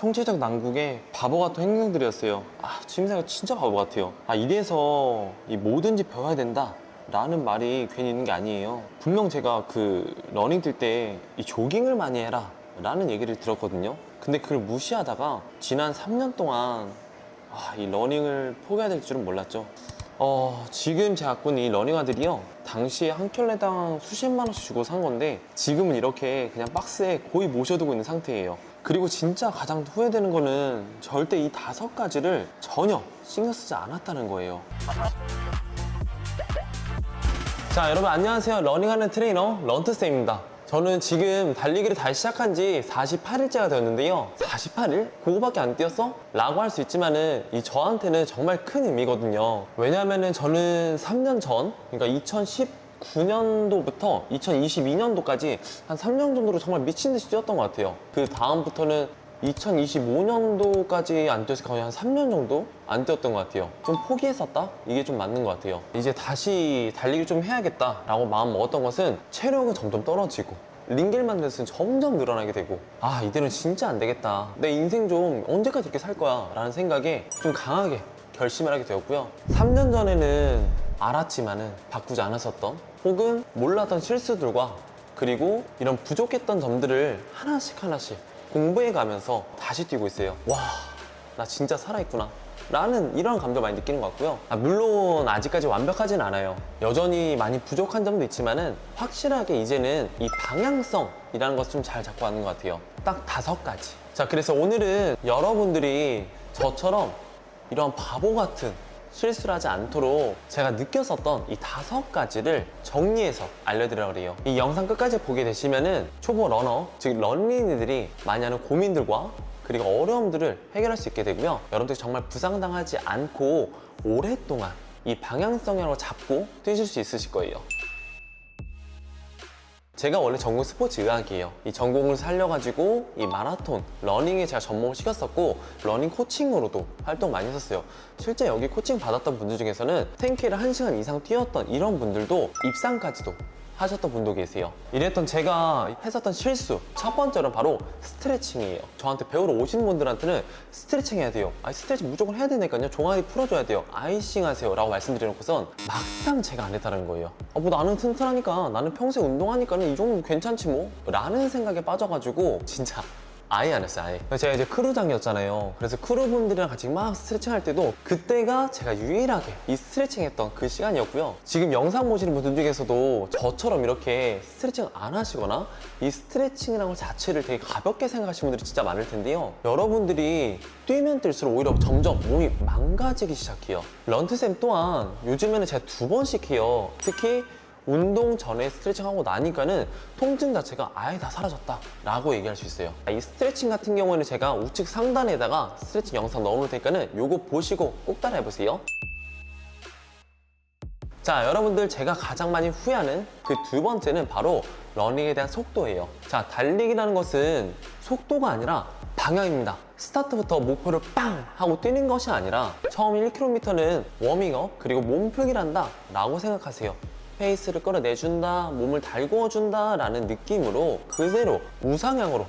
총체적 난국에 바보 같은 행동들이었어요. 아, 취미생활 진짜 바보 같아요. 아, 이래서 이 뭐든지 배워야 된다. 라는 말이 괜히 있는 게 아니에요. 분명 제가 그 러닝 뛸 때 이 조깅을 많이 해라. 라는 얘기를 들었거든요. 근데 그걸 무시하다가 지난 3년 동안 아, 이 러닝을 포기해야 될 줄은 몰랐죠. 어, 지금 제가 갖고 있는 이 러닝화들이요. 당시에 한 켤레당 수십만 원씩 주고 산 건데 지금은 이렇게 그냥 박스에 거의 모셔두고 있는 상태예요. 그리고 진짜 가장 후회되는 거는 절대 이 다섯 가지를 전혀 신경 쓰지 않았다는 거예요. 자, 여러분 안녕하세요. 러닝하는 트레이너 런트쌤입니다. 저는 지금 달리기를 다시 시작한 지 48일째가 되었는데요. 48일? 그거밖에 안 뛰었어? 라고 할 수 있지만은 이 저한테는 정말 큰 의미거든요. 왜냐면은 저는 3년 전, 그러니까 2019년도부터 2022년도까지 한 3년 정도로 정말 미친 듯이 뛰었던 것 같아요. 그 다음부터는 2025년도까지 안 뛰었을 거의 한 3년 정도 안 뛰었던 것 같아요. 좀 포기했었다? 이게 좀 맞는 것 같아요. 이제 다시 달리기 좀 해야겠다라고 마음 먹었던 것은 체력은 점점 떨어지고 링겔만 레슨은 점점 늘어나게 되고 아 이대로는 진짜 안 되겠다. 내 인생 좀 언제까지 이렇게 살 거야 라는 생각에 좀 강하게 결심을 하게 되었고요. 3년 전에는 알았지만은 바꾸지 않았었던 혹은 몰랐던 실수들과 그리고 이런 부족했던 점들을 하나씩 하나씩 공부해 가면서 다시 뛰고 있어요. 와, 나 진짜 살아있구나. 라는 이런 감정 많이 느끼는 것 같고요. 아, 물론 아직까지 완벽하진 않아요. 여전히 많이 부족한 점도 있지만은 확실하게 이제는 이 방향성이라는 것을 좀 잘 잡고 가는 것 같아요. 딱 다섯 가지. 자, 그래서 오늘은 여러분들이 저처럼 이런 바보 같은 실수를 하지 않도록 제가 느꼈었던 이 다섯 가지를 정리해서 알려드리려고 해요. 이 영상 끝까지 보게 되시면은 초보 러너, 즉 런닝이들이 많이 하는 고민들과 그리고 어려움들을 해결할 수 있게 되고요. 여러분들이 정말 부상당하지 않고 오랫동안 이 방향성이라고 잡고 뛰실 수 있으실 거예요. 제가 원래 전공 스포츠 의학이에요. 이 전공을 살려가지고 이 마라톤, 러닝에 제가 전공을 시켰었고 러닝 코칭으로도 활동 많이 했었어요. 실제 여기 코칭 받았던 분들 중에서는 10K를 1시간 이상 뛰었던 이런 분들도 입상까지도 하셨던 분도 계세요. 이랬던 제가 했었던 실수 첫 번째는 바로 스트레칭이에요. 저한테 배우러 오신 분들한테는 스트레칭 해야 돼요. 아 스트레칭 무조건 해야 되니까요. 종아리 풀어줘야 돼요. 아이싱 하세요. 라고 말씀드려놓고선 막상 제가 안 했다는 거예요. 아, 뭐 나는 튼튼하니까 나는 평소에 운동하니까는 이 정도면 괜찮지 뭐 라는 생각에 빠져가지고 진짜 아예 안 했어요, 아예. 제가 이제 크루장이었잖아요. 그래서 크루분들이랑 같이 막 스트레칭 할 때도 그때가 제가 유일하게 이 스트레칭 했던 그 시간이었고요. 지금 영상 보시는 분들 중에서도 저처럼 이렇게 스트레칭 안 하시거나 이 스트레칭이라는 것 자체를 되게 가볍게 생각하시는 분들이 진짜 많을 텐데요. 여러분들이 뛰면 뛸수록 오히려 점점 몸이 망가지기 시작해요. 런트쌤 또한 요즘에는 제가 두 번씩 해요. 특히 운동 전에 스트레칭 하고 나니까는 통증 자체가 아예 다 사라졌다 라고 얘기할 수 있어요. 이 스트레칭 같은 경우에는 제가 우측 상단에다가 스트레칭 영상 넣어놓을 테니까는 요거 보시고 꼭 따라 해 보세요. 자 여러분들 제가 가장 많이 후회하는 그 두 번째는 바로 러닝에 대한 속도예요. 자 달리기라는 것은 속도가 아니라 방향입니다. 스타트부터 목표를 빵 하고 뛰는 것이 아니라 처음 1km는 워밍업 그리고 몸풀기란다 라고 생각하세요 페이스를 끌어내준다, 몸을 달구어준다 라는 느낌으로 그대로 우상향으로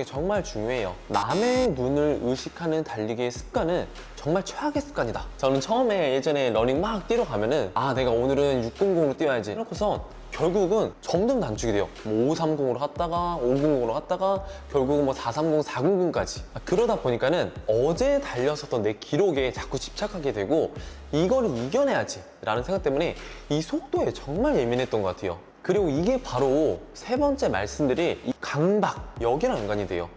게 정말 중요해요. 남의 눈을 의식하는 달리기의 습관은 정말 최악의 습관이다. 저는 처음에 예전에 러닝 막 뛰러 가면은 아 내가 오늘은 600으로 뛰어야지 이렇고선 결국은 점점 단축이 돼요. 뭐 530으로 갔다가 500으로 갔다가 결국은 뭐 430, 400까지. 그러다 보니까는 어제 달렸었던 내 기록에 자꾸 집착하게 되고 이거를 이겨내야지 라는 생각 때문에 이 속도에 정말 예민했던 것 같아요. 그리고 이게 바로 세 번째 말씀드릴 이 강박 여기랑 연관이 돼요.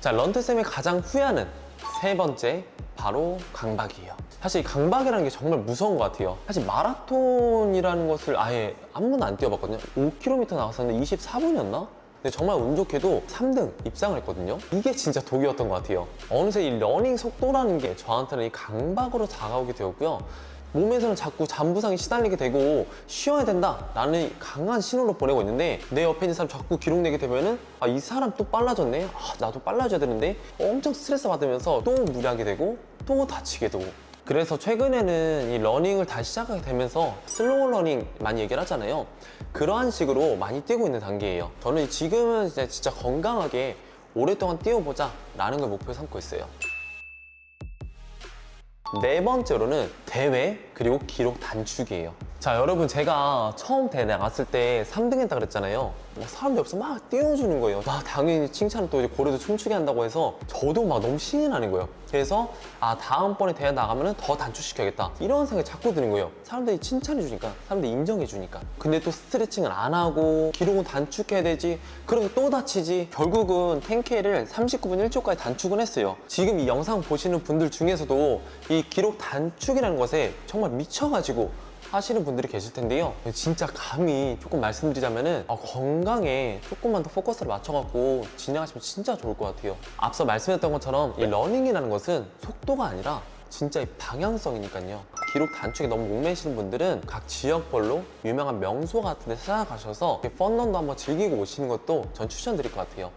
자, 런트쌤이 가장 후회하는 세 번째 바로 강박이에요. 사실 이 강박이라는 게 정말 무서운 것 같아요. 사실 마라톤이라는 것을 아예 한 번도 안 뛰어봤거든요. 5km 나갔었는데 24분이었나? 근데 정말 운 좋게도 3등 입상을 했거든요. 이게 진짜 독이었던 것 같아요. 어느새 이 러닝 속도라는 게 저한테는 이 강박으로 다가오게 되었고요. 몸에서는 자꾸 잠부상이 시달리게 되고 쉬어야 된다 라는 강한 신호를 보내고 있는데 내 옆에 있는 사람 자꾸 기록 내게 되면은 아 이 사람 또 빨라졌네 아 나도 빨라져야 되는데 엄청 스트레스 받으면서 또 무리하게 되고 또 다치게 되고 그래서 최근에는 이 러닝을 다시 시작하게 되면서 슬로우 러닝 많이 얘기를 하잖아요 그러한 식으로 많이 뛰고 있는 단계예요 저는 지금은 진짜, 진짜 건강하게 오랫동안 뛰어보자 라는 걸 목표 삼고 있어요. 네 번째로는 대회 그리고 기록 단축이에요. 자 여러분 제가 처음 대회 나갔을 때 3등 했다 그랬잖아요. 막 사람들 옆에서 막 띄워주는 거예요. 나 당연히 칭찬을 또 이제 고래도 춤추게 한다고 해서 저도 막 너무 신이 나는 거예요. 그래서 아 다음번에 대회 나가면 더 단축시켜야겠다 이런 생각이 자꾸 드는 거예요. 사람들이 칭찬해 주니까 사람들이 인정해 주니까. 근데 또 스트레칭을 안 하고 기록은 단축해야 되지. 그래서 또 다치지. 결국은 10K를 39분 1초까지 단축은 했어요. 지금 이 영상 보시는 분들 중에서도 이 기록 단축이라는 것에 정말 미쳐가지고 하시는 분들이 계실 텐데요. 진짜 감히 조금 말씀드리자면은 어, 건강에 조금만 더 포커스를 맞춰갖고 진행하시면 진짜 좋을 것 같아요. 앞서 말씀했던 것처럼 이 러닝이라는 것은 속도가 아니라 진짜 이 방향성이니까요. 기록 단축에 너무 목매시는 분들은 각 지역별로 유명한 명소 같은 데 찾아가셔서 펀런도 한번 즐기고 오시는 것도 전 추천드릴 것 같아요.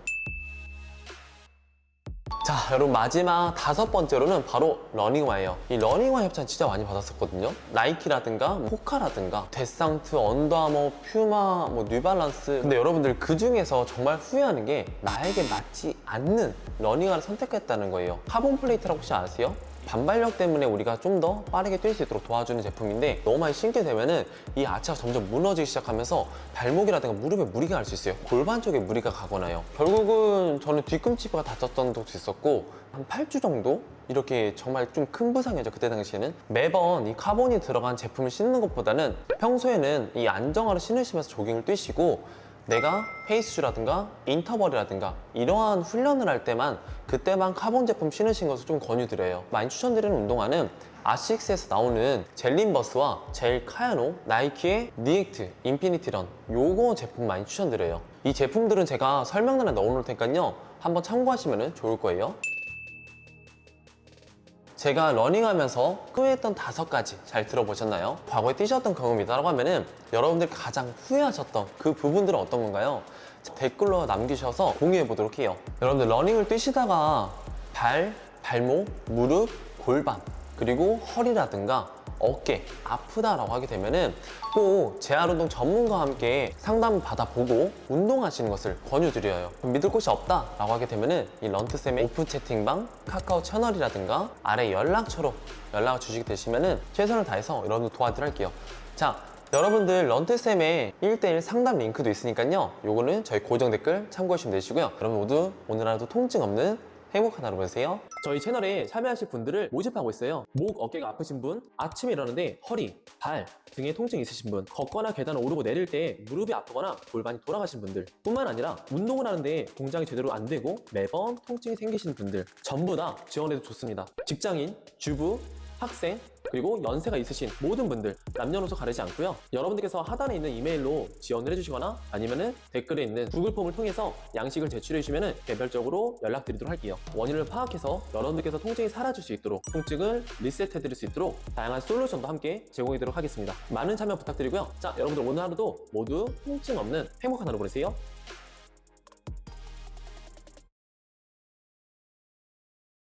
자, 여러분 마지막 다섯 번째로는 바로 러닝화예요. 이 러닝화 협찬 진짜 많이 받았었거든요. 나이키라든가 뭐 호카라든가 데상트, 언더아머, 퓨마, 뭐 뉴발란스. 근데 여러분들 그 중에서 정말 후회하는 게 나에게 맞지 않는 러닝화를 선택했다는 거예요. 카본 플레이트라고 혹시 아세요? 반발력 때문에 우리가 좀 더 빠르게 뛸 수 있도록 도와주는 제품인데 너무 많이 신게 되면은 이 아치가 점점 무너지기 시작하면서 발목이라든가 무릎에 무리가 갈 수 있어요. 골반 쪽에 무리가 가거나요. 결국은 저는 뒤꿈치가 다쳤던 적도 있었고 한 8주 정도 이렇게 정말 좀 큰 부상이었죠 그때 당시에는 매번 이 카본이 들어간 제품을 신는 것보다는 평소에는 이 안정화를 신으시면서 조깅을 뛰시고 내가 페이스주라든가 인터벌이라든가 이러한 훈련을 할 때만 그때만 카본 제품 신으신 것을 좀 권유드려요. 많이 추천드리는 운동화는 아식스에서 나오는 젤린버스와 젤 카야노, 나이키의 니액트, 인피니티런 요거 제품 많이 추천드려요. 이 제품들은 제가 설명란에 넣어놓을 테니까요. 한번 참고하시면 좋을 거예요 제가 러닝하면서 후회했던 다섯 가지 잘 들어보셨나요? 과거에 뛰셨던 경험이 있다고 하면은 여러분들 가장 후회하셨던 그 부분들은 어떤 건가요? 댓글로 남기셔서 공유해 보도록 해요. 여러분들 러닝을 뛰시다가 발, 발목, 무릎, 골반 그리고 허리라든가 어깨 아프다라고 하게 되면은 꼭 재활운동 전문가와 함께 상담 받아보고 운동하시는 것을 권유드려요. 믿을 곳이 없다라고 하게 되면은 이 런트쌤의 오픈 채팅방, 카카오 채널이라든가 아래 연락처로 연락을 주시게 되시면은 최선을 다해서 여러분들 도와드릴게요. 자, 여러분들 런트쌤의 1대1 상담 링크도 있으니까요. 요거는 저희 고정 댓글 참고하시면 되시고요. 여러분 모두 오늘 하루도 통증 없는 행복한 하루 보내세요. 저희 채널에 참여하실 분들을 모집하고 있어요. 목, 어깨가 아프신 분, 아침에 일어나는데 허리, 발 등에 통증이 있으신 분, 걷거나 계단을 오르고 내릴 때 무릎이 아프거나 골반이 돌아가신 분들 뿐만 아니라 운동을 하는데 동작이 제대로 안 되고 매번 통증이 생기시는 분들 전부 다 지원해도 좋습니다. 직장인, 주부, 학생, 그리고 연세가 있으신 모든 분들 남녀노소 가리지 않고요. 여러분들께서 하단에 있는 이메일로 지원을 해주시거나 아니면은 댓글에 있는 구글 폼을 통해서 양식을 제출해 주시면은 개별적으로 연락드리도록 할게요. 원인을 파악해서 여러분들께서 통증이 사라질 수 있도록 통증을 리셋해 드릴 수 있도록 다양한 솔루션도 함께 제공해 드리도록 하겠습니다. 많은 참여 부탁드리고요. 자, 여러분들 오늘 하루도 모두 통증 없는 행복한 하루 보내세요.